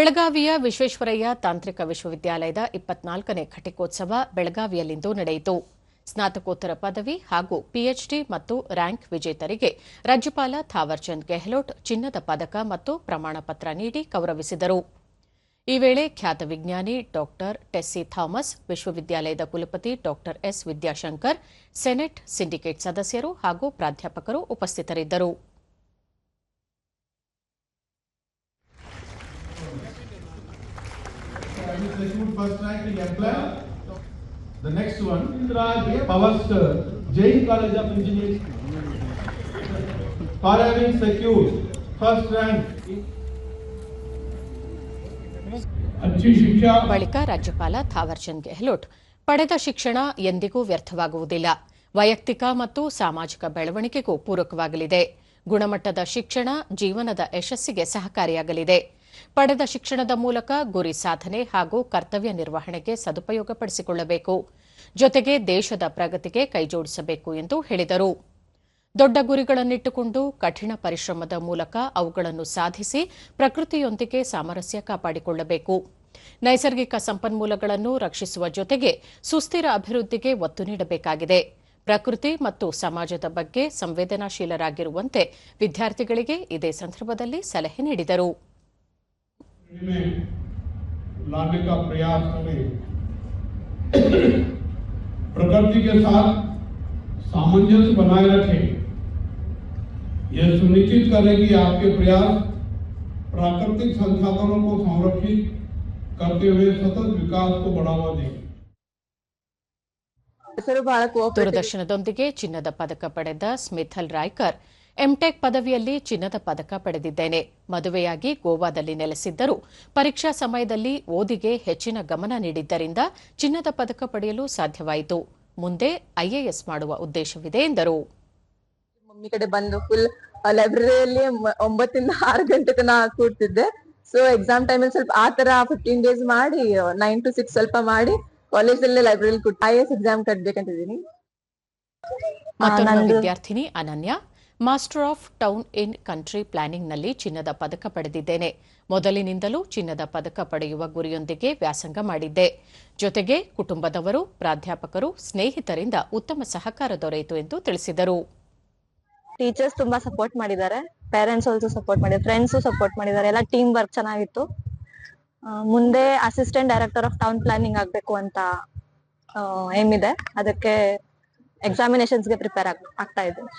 ಬೆಳಗಾವಿಯ ವಿಶ್ವೇಶ್ವರಯ್ಯ ತಾಂತ್ರಿಕ ವಿಶ್ವವಿದ್ಯಾಲಯದ ಇಪ್ಪತ್ನಾಲ್ಕನೇ ಘಟಿಕೋತ್ಸವ ಬೆಳಗಾವಿಯಲ್ಲಿಂದು ನಡೆಯಿತು. ಸ್ನಾತಕೋತ್ತರ ಪದವಿ ಹಾಗೂ ಪಿಎಚ್ಡಿ ಮತ್ತು ರ್ಯಾಂಕ್ ವಿಜೇತರಿಗೆ ರಾಜ್ಯಪಾಲ ಥಾವರ್ಚಂದ್ ಗೆಹ್ಲೋಟ್ ಚಿನ್ನದ ಪದಕ ಮತ್ತು ಪ್ರಮಾಣಪತ್ರ ನೀಡಿ ಗೌರವಿಸಿದರು. ಈ ವೇಳೆ ಖ್ಯಾತ ವಿಜ್ಞಾನಿ ಡಾಕ್ಟರ್ ಟೆಸ್ಸಿ ಥಾಮಸ್, ವಿಶ್ವವಿದ್ಯಾಲಯದ ಕುಲಪತಿ doctor S Vidyashankar, senate syndicate ಸದಸ್ಯರು ಹಾಗೂ ಪ್ರಾಧ್ಯಾಪಕರು ಉಪಸ್ಥಿತರಿದ್ದರು. First rank in F the next one Indra G power star college of engineers for having secure first rank ಬಳಿಕ ರಾಜ್ಯಪಾಲ ಥಾವರ್ಚಂದ್ ಗೆಹ್ಲೋಟ್ ಪಡೆದ ಶಿಕ್ಷಣ ಎಂದಿಗೂ ವ್ಯರ್ಥವಾಗುವುದಿಲ್ಲ. ವೈಯಕ್ತಿಕ ಮತ್ತು ಸಾಮಾಜಿಕ ಬೆಳವಣಿಗೆಗೂ ಪೂರಕವಾಗಲಿದೆ. ಗುಣಮಟ್ಟದ ಶಿಕ್ಷಣ ಜೀವನದ ಯಶಸ್ಸಿಗೆ ಸಹಕಾರಿಯಾಗಲಿದೆ. ಪಡೆದ ಶಿಕ್ಷಣದ ಮೂಲಕ ಗುರಿ ಸಾಧನೆ ಹಾಗೂ ಕರ್ತವ್ಯ ನಿರ್ವಹಣೆಗೆ ಸದುಪಯೋಗಪಡಿಸಿಕೊಳ್ಳಬೇಕು. ಜೊತೆಗೆ ದೇಶದ ಪ್ರಗತಿಗೆ ಕೈಜೋಡಿಸಬೇಕು ಎಂದು ಹೇಳಿದರು. ದೊಡ್ಡ ಗುರಿಗಳನ್ನಿಟ್ಟುಕೊಂಡು ಕಠಿಣ ಪರಿಶ್ರಮದ ಮೂಲಕ ಅವುಗಳನ್ನು ಸಾಧಿಸಿ ಪ್ರಕೃತಿಯೊಂದಿಗೆ ಸಾಮರಸ್ಯ ಕಾಪಾಡಿಕೊಳ್ಳಬೇಕು. ನೈಸರ್ಗಿಕ ಸಂಪನ್ಮೂಲಗಳನ್ನು ರಕ್ಷಿಸುವ ಜೊತೆಗೆ ಸುಸ್ಥಿರ ಅಭಿವೃದ್ಧಿಗೆ ಒತ್ತು ನೀಡಬೇಕಾಗಿದೆ. ಪ್ರಕೃತಿ ಮತ್ತು ಸಮಾಜದ ಬಗ್ಗೆ ಸಂವೇದನಾಶೀಲರಾಗಿರುವಂತೆ ವಿದ್ಯಾರ್ಥಿಗಳಿಗೆ ಇದೇ ಸಂದರ್ಭದಲ್ಲಿ ಸಲಹೆ ನೀಡಿದರು में लाने का प्रयास करें प्रकृति के साथ सामंजस्य बनाए रखें यह सुनिश्चित करें कि आपके प्रयास प्राकृतिक संसाधनों को संरक्षित करते हुए सतत विकास को बढ़ावा दें ಹೆಸರು ಬಹಳ ಕೋಆಪರೇಟಿವ್ ದೂರದರ್ಶನದೊಂದಿಗೆ ಚಿನ್ನದ ಪದಕ ಪಡೆದ ಸ್ಮಿಥಲ್ ರಾಯ್ಕರ್ ಎಂಟೆಕ್ ಪದವಿಯಲ್ಲಿ ಚಿನ್ನದ ಪದಕ ಪಡೆದಿದ್ದೇನೆ. ಮದುವೆಯಾಗಿ ಗೋವಾದಲ್ಲಿ ನೆಲೆಸಿದ್ದರು. ಪರೀಕ್ಷಾ ಸಮಯದಲ್ಲಿ ಓದಿಗೆ ಹೆಚ್ಚಿನ ಗಮನ ನೀಡಿದ್ದರಿಂದ ಚಿನ್ನದ ಪದಕ ಪಡೆಯಲು ಸಾಧ್ಯವಾಯಿತು. ಮುಂದೆ ಐಎಎಸ್ ಮಾಡುವ ಉದ್ದೇಶವಿದೆ ಎಂದರು. ಮಮ್ಮಿ ಕಡೆ ಬಂದು ಫುಲ್ ಲೈಬ್ರರಿಯಲ್ಲಿ ಒಂಬತ್ತಿಂದ ಆರು ಗಂಟೆ ತನಕ ಕೂರ್ತಿದ್ದೆ. ಸೊ ಎಕ್ಸಾಮ್ ಟೈಮಲ್ಲಿ ಸ್ವಲ್ಪ ಆ ತರ ಫಿಫ್ಟೀನ್ ಡೇಸ್ ಮಾಡಿ ನೈನ್ ಟು ಸಿಕ್ಸ್ ಸ್ವಲ್ಪ ಮಾಡಿ ಕಾಲೇಜಲ್ಲೇ ಲೈಬ್ರರಿ ಕೊಟ್ಟು ಐ ಎಸ್ ಎಕ್ಸಾಮ್ ಕಟ್ಬೇಕಂತಿದ್ದೀನಿ. ಮತ್ತೊಂದು ವಿದ್ಯಾರ್ಥಿನಿ Ananya master of town in country ಪ್ಲಾನಿಂಗ್ನಲ್ಲಿ ಚಿನ್ನದ ಪದಕ ಪಡೆದಿದ್ದೇನೆ. ಮೊದಲಿನಿಂದಲೂ ಚಿನ್ನದ ಪದಕ ಪಡೆಯುವ ಗುರಿಯೊಂದಿಗೆ ವ್ಯಾಸಂಗ ಮಾಡಿದ್ದೆ. ಜೊತೆಗೆ ಕುಟುಂಬದವರು ಪ್ರಾಧ್ಯಾಪಕರು ಸ್ನೇಹಿತರಿಂದ ಉತ್ತಮ ಸಹಕಾರ ದೊರೆಯಿತು ಎಂದು ತಿಳಿಸಿದರು. ಟೀಚರ್ಸ್ ತುಂಬಾ ಸಪೋರ್ಟ್ ಮಾಡಿದ್ದಾರೆ. ಪೇರೆಂಟ್ಸ್ ಆಲ್ಸೋ ಸಪೋರ್ಟ್ ಮಾಡಿದ್ದಾರೆ. ಫ್ರೆಂಡ್ಸ್ ಸಪೋರ್ಟ್ ಮಾಡಿದ್ದಾರೆ. ಎಲ್ಲ ಟೀಮ್ ವರ್ಕ್ ಚೆನ್ನಾಗಿತ್ತು. ಮುಂದೆ assistant director of town planning ಆಗ್ಬೇಕು ಅಂತ ಏಮ್ ಇದೆ ಅದಕ್ಕೆ ಎಕ್ಸಾಮಿನೇಷನ್ಸ್ಗೆ ಪ್ರಿಪೇರ್ ಆಗ್ತಾ ಇದ್ದೀನಿ.